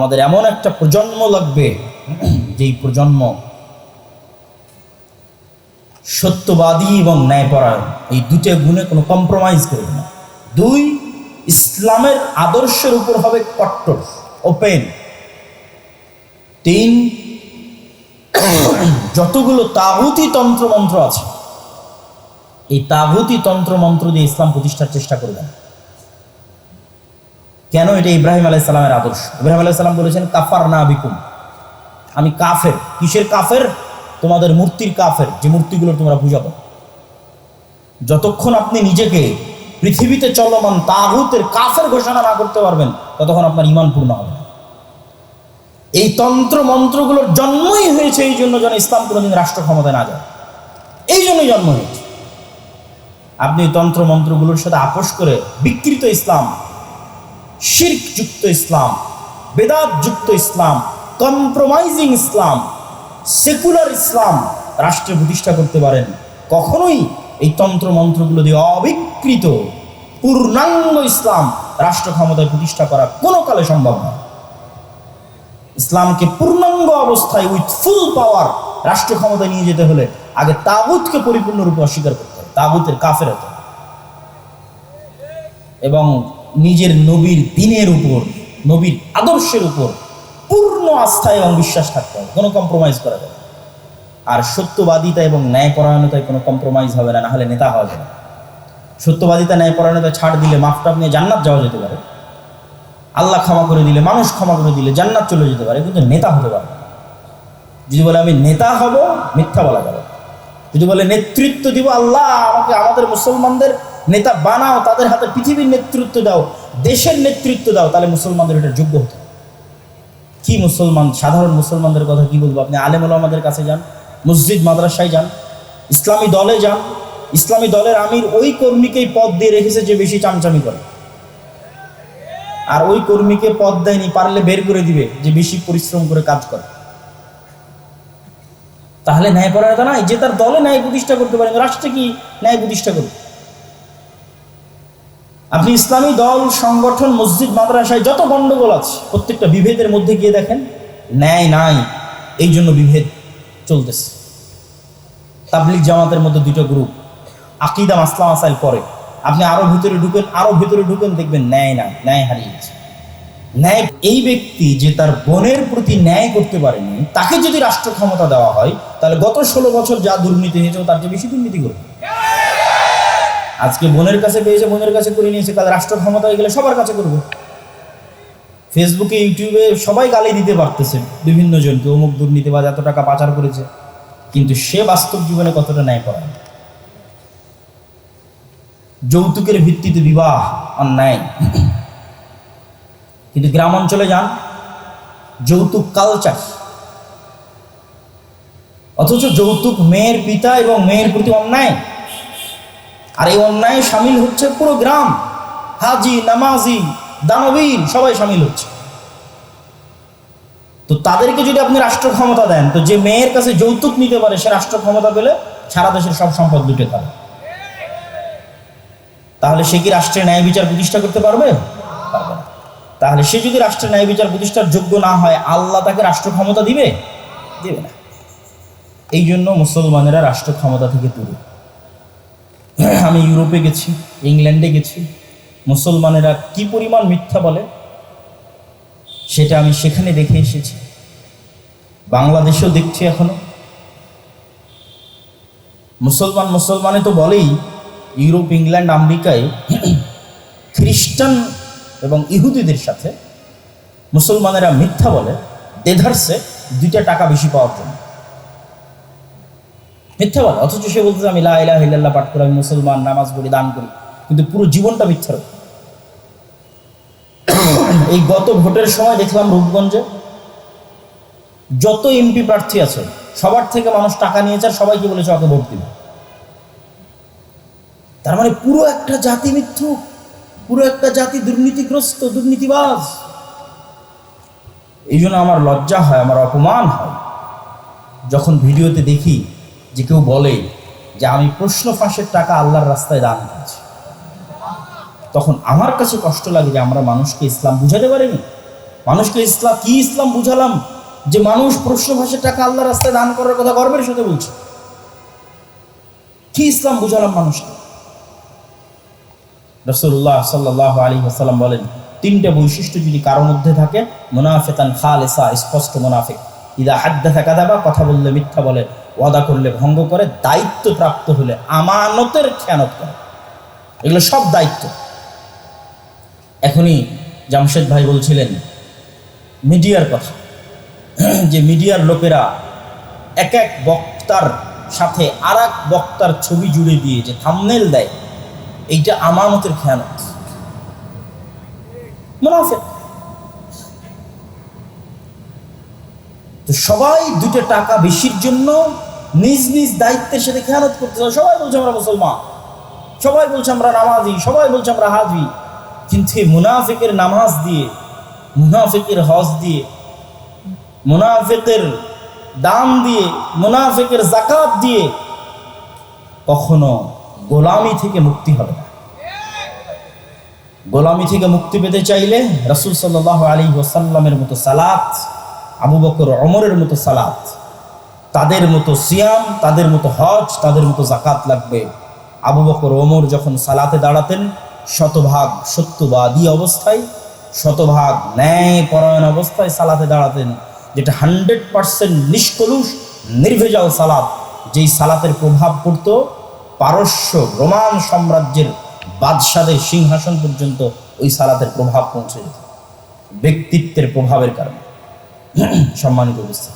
আমাদের এমন একটা প্রজন্ম লাগবে, যেই প্রজন্ম সত্যবাদী এবং ন্যায়পরায়ণ। এই দুটো গুণে কোনো কম্প্রোমাইজ করবে না। দুই, ইসলামের আদর্শের উপর হবে কট্টর ওপেন তিন, যতগুলো তাগুতি তন্ত্রমন্ত্র আছে, এই তাগুতি তন্ত্রমন্ত্র দিয়ে ইসলাম প্রতিষ্ঠার চেষ্টা করবে না কেন এটা ইব্রাহিম আলাইসালামের আদর্শ? ইব্রাহিম আলাইসালাম বলেছেন, কাফার না বিকুম। আমি কাফের। কিসের কাফের? তোমাদের মূর্তির কাফের, যে মূর্তিগুলো তোমরা করো যতক্ষণ আপনি নিজেকে পৃথিবীতে চলমান তাগুতের কাফের ঘোষণা না করতে পারবেন, ততক্ষণ আপনার ইমান পূর্ণ হবে এই তন্ত্র মন্ত্রগুলোর জন্মই হয়েছে এই জন্য যেন ইসলাম কোনোদিন রাষ্ট্র ক্ষমতায় না যায়। এই জন্যই জন্ম হয়েছে। আপনি তন্ত্র মন্ত্রগুলোর সাথে আপোষ করে বিকৃত ইসলাম শির্ক যুক্ত ইসলাম বেদাত যুক্ত ইসলাম কম্প্রোমাইজিং ইসলাম সেকুলার ইসলাম রাষ্ট্রে প্রতিষ্ঠা করতে পারেন। কখনোই এই তন্ত্র মন্ত্রগুলো দিয়ে অবিকৃত, পূর্ণাঙ্গ ইসলাম রাষ্ট্র ক্ষমতায় প্রতিষ্ঠা করা কোনো কালে সম্ভব নয়। ইসলামকে পূর্ণাঙ্গ অবস্থায় উইথ ফুল পাওয়ার রাষ্ট্র ক্ষমতায় নিয়ে যেতে হলে আগে তাগুতকে পরিপূর্ণরূপে অস্বীকার করতে হবে, তাগুতের কাফের হতে এবং নিজের নবীর দিনের উপর, নবীর আদর্শের উপর পূর্ণ আস্থা এবং বিশ্বাস থাকতে হবে, কোনো কম্প্রোমাইজ করা যাবে। আর সত্যবাদিতা এবং ন্যায়পরায়ণতায় কোনো কম্প্রোমাইজ হবে না, নাহলে নেতা হওয়া যাবে। সত্যবাদিতা, ন্যায়পরায়ণতা ছাড় দিলে মাফটা নিয়ে জান্নাত যাওয়া যেতে পারে আল্লাহ ক্ষমা করে দিলে, মানুষ ক্ষমা করে দিলে জান্নাত চলে যেতে পারে, কিন্তু নেতা হতে পারে যদি বলে, আমি নেতা হব মিথ্যা বলা যাবে যদি বলে, নেতৃত্ব দিব আল্লাহ, আমাকে আমাদের মুসলমানদের নেতা বানাও, তাদের হাতে পৃথিবীর নেতৃত্ব দাও, দেশের নেতৃত্ব দাও, তাহলে মুসলমানদের এটা যোগ্য হতো কি মুসলমান, সাধারণ মুসলমানদের কথা কি বলব? আপনি আলেম আমাদের কাছে যান, মসজিদ মাদ্রাসায় যান, ইসলামী দলে যান, ইসলামী দলের আমির ওই কর্মীকেই পদ দিয়ে রেখেছে যে বেশি চামচামি করে। আর ওই কর্মীকে পদ দেয়নি, পারলে বের করে দিবে যে বেশি পরিশ্রম করে কাজ করে। তাহলে ন্যায় পরায়ণতা নাই, যে তার দলে ন্যায় প্রতিষ্ঠা করতে পারেন, রাষ্ট্রে কি ন্যায় প্রতিষ্ঠা করবে? আপনি ইসলামী দল, সংগঠন, মসজিদ, মাদ্রাসায় যত গণ্ডগোল আছে, প্রত্যেকটা বিভেদের মধ্যে গিয়ে দেখেন, ন্যায় নাই, এই জন্য বিভেদ চলতেছে। তাবলিক জামাতের মধ্যে দুটো গ্রুপ আকিদা মাসলা আসাইল পরে। আপনি আরও ভিতরে ঢুকেন, আরও ভিতরে ঢুকেন, দেখবেন ন্যায় না ন্যায় হারিয়ে গেছে। ন্যায়, এই ব্যক্তি যে তার বোনের প্রতি ন্যায় করতে পারেনি, তাকে যদি রাষ্ট্র ক্ষমতা দেওয়া হয়, তাহলে গত ষোলো বছর যা দুর্নীতি হয়েছে তার চেয়ে বেশি দুর্নীতি করবে। আজকে বোনের কাছে পেয়েছে, বোনের কাছে করে নিয়েছে, কাল রাষ্ট্র ক্ষমতা হয়ে গেলে সবার কাছে করবে। ফেসবুকে, ইউটিউবে সবাই গালি দিতে পারতেছে বিভিন্ন জনকে অমুক দুর্নীতিবাজ এত টাকা পাচার করেছে, কিন্তু সে বাস্তব জীবনে কতটা ন্যায় করা যৌতুকের ভিত্তিতে বিবাহ, অন্যায়। কিন্তু গ্রাম অঞ্চলে যান, যৌতুক কালচার অথচ যৌতুক মেয়ের পিতা এবং মেয়ের প্রতি অন্যায়। আর এই অন্যায় সামিল হচ্ছে পুরো গ্রাম। হাজি, নামাজি দানবীর সবাই সামিল হচ্ছে। তো তাদেরকে যদি আপনি রাষ্ট্র ক্ষমতা দেন, তো যে মেয়ের কাছে যৌতুক নিতে পারে, সে রাষ্ট্র ক্ষমতা পেলে সারা দেশের সব সম্পদ লুটে পারে তাহলে সে কি রাষ্ট্রের ন্যায় বিচার প্রতিষ্ঠা করতে পারবে? তাহলে সে যদি রাষ্ট্রের ন্যায় বিচার প্রতিষ্ঠার যোগ্য না হয়, আল্লাহ তাকে রাষ্ট্র ক্ষমতা দিবে? দিবে না। এই জন্য মুসলমানেরা রাষ্ট্র ক্ষমতা থেকে দূরে। আমি ইউরোপে গেছি, ইংল্যান্ডে গেছি। মুসলমানেরা কি পরিমাণ মিথ্যা বলে, সেটা আমি সেখানে দেখে এসেছি। বাংলাদেশেও দেখছি এখনও। মুসলমান মুসলমানে তো বলেই, ইউরোপ, ইংল্যান্ড, আমেরিকায় খ্রিস্টান এবং ইহুদিদের সাথে মুসলমানেরা মিথ্যা বলে দেধারসে দুইটা টাকা বেশি পাওয়ার জন্য। মিথ্যা বলে অথচ সে বলতেছে, আমি লাহ ইল্লাল্লাহ পাঠ করি, আমি মুসলমান, নামাজ পড়ি, দান করি। কিন্তু পুরো জীবনটা উপর। এই গত ভোটের সময় দেখলাম রূপগঞ্জে যত এমপি প্রার্থী আছে, সবার থেকে মানুষ টাকা নিয়েছে আর সবাইকে বলেছে, ওকে ভোট দিবে। তার মানে পুরো একটা জাতি মিথ্যু পুরো একটা জাতি দুর্নীতিগ্রস্ত, দুর্নীতিবাজ। এই জন্য আমার লজ্জা হয়, আমার অপমান হয়। যখন ভিডিওতে দেখি যে কেউ বলে যে আমি প্রশ্ন ফাঁসের টাকা আল্লাহর রাস্তায় দান করেছি। তখন আমার কাছে কষ্ট লাগে যে আমরা মানুষকে ইসলাম বুঝাতে পারিনি। মানুষকে ইসলাম, কি ইসলাম বুঝালাম? যে মানুষ প্রশ্ন ভাষার টাকা আল্লাহ রাস্তায় দান করার কথা গর্বের সাথে বলছে। কি ইসলাম বুঝালাম মানুষকে? রসুল্লাহ সাল্লাহ আলী আসাল্লাম বলেন, তিনটে বৈশিষ্ট্য যদি কারোর মধ্যে থাকে মোনাফেতান খালেসা, স্পষ্ট মোনাফেক। ইদা হাদ্দা থাকা দাবা কথা বললে মিথ্যা বলে। ওয়াদা করলে ভঙ্গ করে দায়িত্ব প্রাপ্ত হলে আমানতের খেয়ানত করে। এগুলো সব দায়িত্ব। এখনই জামশেদ ভাই বলছিলেন, মিডিয়ার কথা। যে মিডিয়ার লোকেরা এক এক বক্তার সাথে আর এক বক্তার ছবি জুড়ে দিয়ে যে থামনেল দেয়, এইটা আমানতের খেয়ানত। তো সবাই দুটো টাকা বেশির জন্য নিজ নিজ দায়িত্বের সাথে খেয়ানত করতে সবাই বলছে আমরা মুসলমান। সবাই বলছে আমরা নামাজি, সবাই বলছে আমরা হাজি কিন্তু মুনাফিকের নামাজ দিয়ে, মুনাফিকের হজ দিয়ে, মুনাফিকের দাম দিয়ে, মুনাফিকের জাকাত দিয়ে কখনো গোলামি থেকে মুক্তি হবে না। গোলামি থেকে মুক্তি পেতে চাইলে রাসুল সাল্লাহ আলী ওসাল্লামের মতো সালাত, আবু বকর অমরের মতো সালাত তাদের মতো সিয়াম, তাদের মতো হজ, তাদের মতো জাকাত লাগবে। আবু বকর ওমর যখন সালাতে দাঁড়াতেন, শতভাগ সত্যবাদী অবস্থায়, শতভাগ ন্যায় পরায়ণ অবস্থায় সালাতে দাঁড়াতেন, যেটা হান্ড্রেড পারসেন্ট নিষ্কলুষ, নির্ভেজাল সালাত, যেই সালাতের প্রভাব পড়তো পারস্য রোমান সাম্রাজ্যের বাদশাদের সিংহাসন পর্যন্ত ওই সালাতের প্রভাব পৌঁছে যেত। ব্যক্তিত্বের প্রভাবের কারণে। সম্মানিত অবস্থা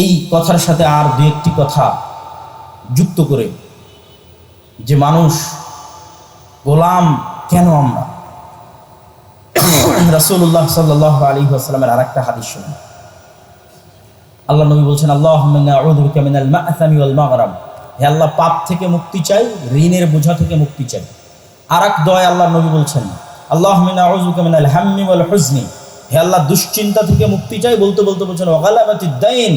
এই কথার সাথে আর দু একটি কথা যুক্ত করে যে মানুষ গোলাম কেন আমরা? রাসুল্লাহ সাল্লাহ আলী আসসালামের আর একটা হাদিস আল্লাহ নবী বলছেন আল্লাহ হে আল্লাহ, পাপ থেকে মুক্তি চাই, ঋণের বোঝা থেকে মুক্তি চাই। আর এক দয় আল্লাহ নবী বলছেন আল্লাহ মিনা মিনাল হাম্মি হে আল্লাহ, দুশ্চিন্তা থেকে মুক্তি চাই বলতে বলতে বলছেন ওগালাবাতি দাইন।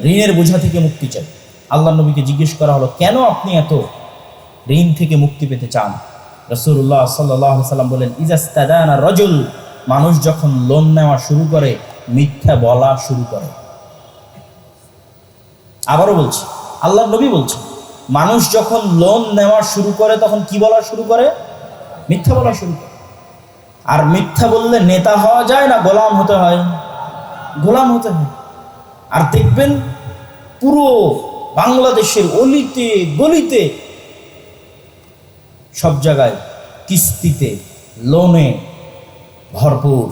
ঋণের বোঝা থেকে মুক্তি চাই। আল্লাহ নবীকে জিজ্ঞেস করা হলো, কেন আপনি এত ঋণ থেকে মুক্তি পেতে চান? রসুল্লাহ সাল্লাহ সাল্লাম বলেন ইজাস্তাদানা রজুল মানুষ যখন লোন নেওয়া শুরু করে, মিথ্যা বলা শুরু করে। আবারও বলছি আল্লাহ নবী বলছে মানুষ যখন লোন নেওয়া শুরু করে, তখন কি বলা শুরু করে? মিথ্যা বলা শুরু করে। আর মিথ্যা বললে নেতা হওয়া যায় না, গোলাম হতে হয়। গোলাম হতে হয়। আর দেখবেন পুরো বাংলাদেশের অলিতে, গলিতে, সব জায়গায় কিস্তিতে লোনে ভরপুর।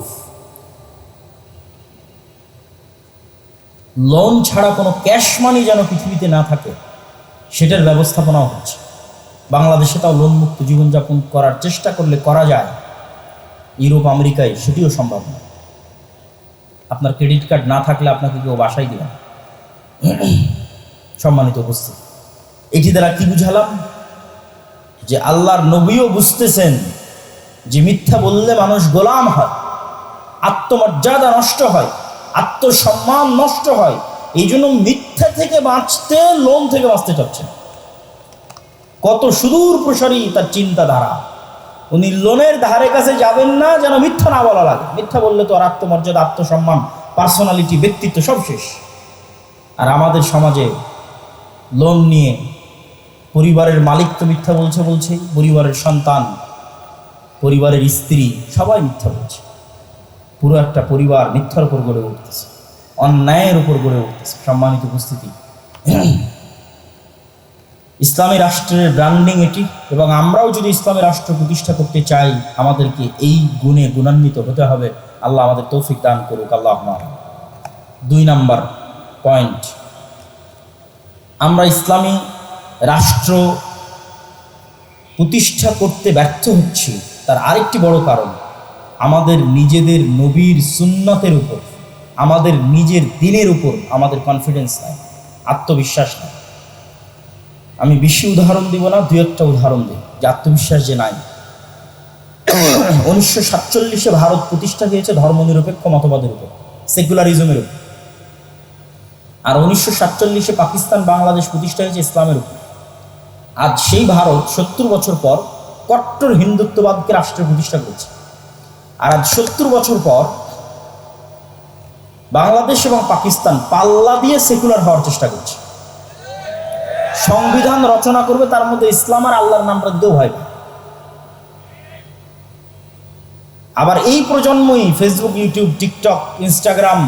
লোন ছাড়া কোনো ক্যাশ মানি যেন পৃথিবীতে না থাকে, সেটার ব্যবস্থাপনাও হচ্ছে। বাংলাদেশে তাও লোন মুক্ত জীবনযাপন করার চেষ্টা করলে করা যায়। ইউরোপ, আমেরিকায় সেটিও সম্ভব নয়। আপনার ক্রেডিট কার্ড না থাকলে আপনাকে কেউ বাসায় দেবে সম্মানিত উপস্থিত, এটি দ্বারা কি বুঝালাম? যে আল্লাহর নবীও বুঝতেছেন যে মিথ্যা বললে মানুষ গোলাম হয়, আত্মমর্যাদা নষ্ট হয়, আত্মসম্মান নষ্ট হয়, এই জন্য মিথ্যা থেকে বাঁচতে লোন থেকে বাঁচতে চাচ্ছেন কত সুদূর প্রসারী তার চিন্তাধারা। উনি লোনের ধারে কাছে যাবেন না, যেন মিথ্যা না বলা লাগে। মিথ্যা বললে তো আর আত্মমর্যাদা আত্মসম্মান পার্সোনালিটি ব্যক্তিত্ব সব শেষ। আর আমাদের সমাজে লোন নিয়ে পরিবারের মালিক তো মিথ্যা বলছে বলছে, পরিবারের সন্তান, পরিবারের স্ত্রী, সবাই মিথ্যা বলছে। পুরো একটা পরিবার মিথ্যার উপর গড়ে উঠতেছে, অন্যায়ের উপর গড়ে উঠতেছে। সম্মানিত উপস্থিতি। ইসলামী রাষ্ট্রের ব্র্যান্ডিং এটি এবং আমরাও যদি ইসলামী রাষ্ট্র প্রতিষ্ঠা করতে চাই, আমাদেরকে এই গুণে গুণান্বিত হতে হবে। আল্লাহ আমাদের তৌফিক দান করুক। আল্লাহ দুই নাম্বার পয়েন্ট আমরা ইসলামী রাষ্ট্র প্রতিষ্ঠা করতে ব্যর্থ হচ্ছি। তার আরেকটি বড় কারণ, আমাদের নিজেদের নবীর সুন্নতের উপর, আমাদের নিজের দিনের উপর আমাদের কনফিডেন্স নাই, আত্মবিশ্বাস নাই। আমি বেশি উদাহরণ দিব না দু একটা উদাহরণ দিই, যে আত্মবিশ্বাস যে নাই। উনিশশো সাতচল্লিশে ভারত প্রতিষ্ঠা হয়েছে ধর্মনিরপেক্ষ মতবাদের উপর, সেকুলারিজমের উপর। আর উনিশশো সাতচল্লিশে পাকিস্তান বাংলাদেশ প্রতিষ্ঠা হয়েছে ইসলামের উপর। আজ সেই ভারত সত্তর বছর পর কট্টর হিন্দুত্ববাদকে রাষ্ট্রে প্রতিষ্ঠা করেছে। আর আজ সত্তর বছর পর বাংলাদেশ এবং পাকিস্তান পাল্লা দিয়ে সেকুলার হওয়ার চেষ্টা করছে। সংবিধান রচনা করবে, তার মধ্যে ইসলাম আর আল্লাহর নামটা দিতেও হয় আবার এই প্রজন্মই Facebook YouTube TikTok Instagram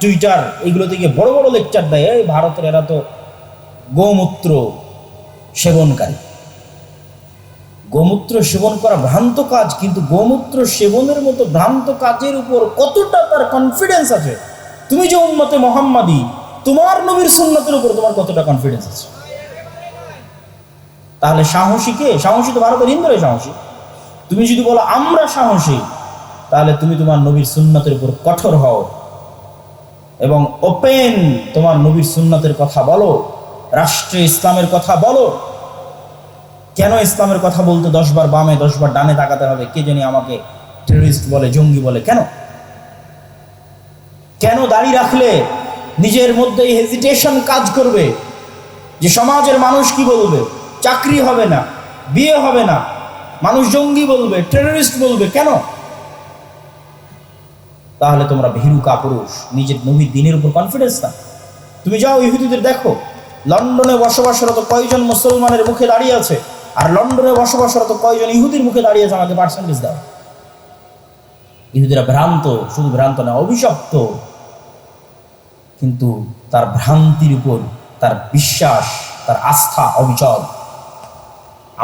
Twitter এগুলো থেকে বড় বড় লেকচার দেয়। এই ভারতের এরা তো গোমূত্র সেবনকারী। গোমূত্র সেবন করা ভ্রান্ত কাজ, কিন্তু গোমূত্র সেবনের মতো ভ্রান্ত কাজের উপর কতটা তার কনফিডেন্স আছে? তুমি যে উন্মতে মোহাম্মদী, তোমার নবীর সুন্নতের উপর তোমার কতটা কনফিডেন্স আছে? তাহলে সাহসী কে? সাহসী তো ভারতের হিন্দুরাই সাহসী। তুমি যদি বলো, আমরা সাহসী তাহলে তুমি তোমার নবীর সুন্নতের উপর কঠোর হও। এবং ওপেন তোমার নবীর সুন্নতের কথা বলো, রাষ্ট্রে ইসলামের কথা বলো। কেন ইসলামের কথা বলতে দশবার বামে, দশবার ডানে তাকাতে হবে? কে জানি আমাকে টেররিস্ট বলে, জঙ্গি বলে, কেন? কেন দাঁড়িয়ে রাখলে নিজের মধ্যে হেজিটেশন কাজ করবে? যে সমাজের মানুষ কি বলবে? চাকরি হবে না, বিয়ে হবে না। মানুষ জঙ্গি বলবে টেররিস্ট বলবে, কেন? তাহলে তোমরা ভীরু কাপুরুষ, নিজের নবীর দিনের উপর কনফিডেন্স না তুমি যাও ইহুদিদের দেখো। লন্ডনে বসবাসরত কয়জন মুসলমানের মুখে দাঁড়িয়ে আছে? আর লন্ডনে বসবাসরত কয়জন ইহুদির মুখে দাঁড়িয়ে আছে, আমাকে পার্সেন্টেজ দাও। ইহুদিরা ভ্রান্ত, শুধু ভ্রান্ত না, অভিশপ্ত। কিন্তু তার ভ্রান্তির উপর তার বিশ্বাস, তার আস্থা, অবিচল।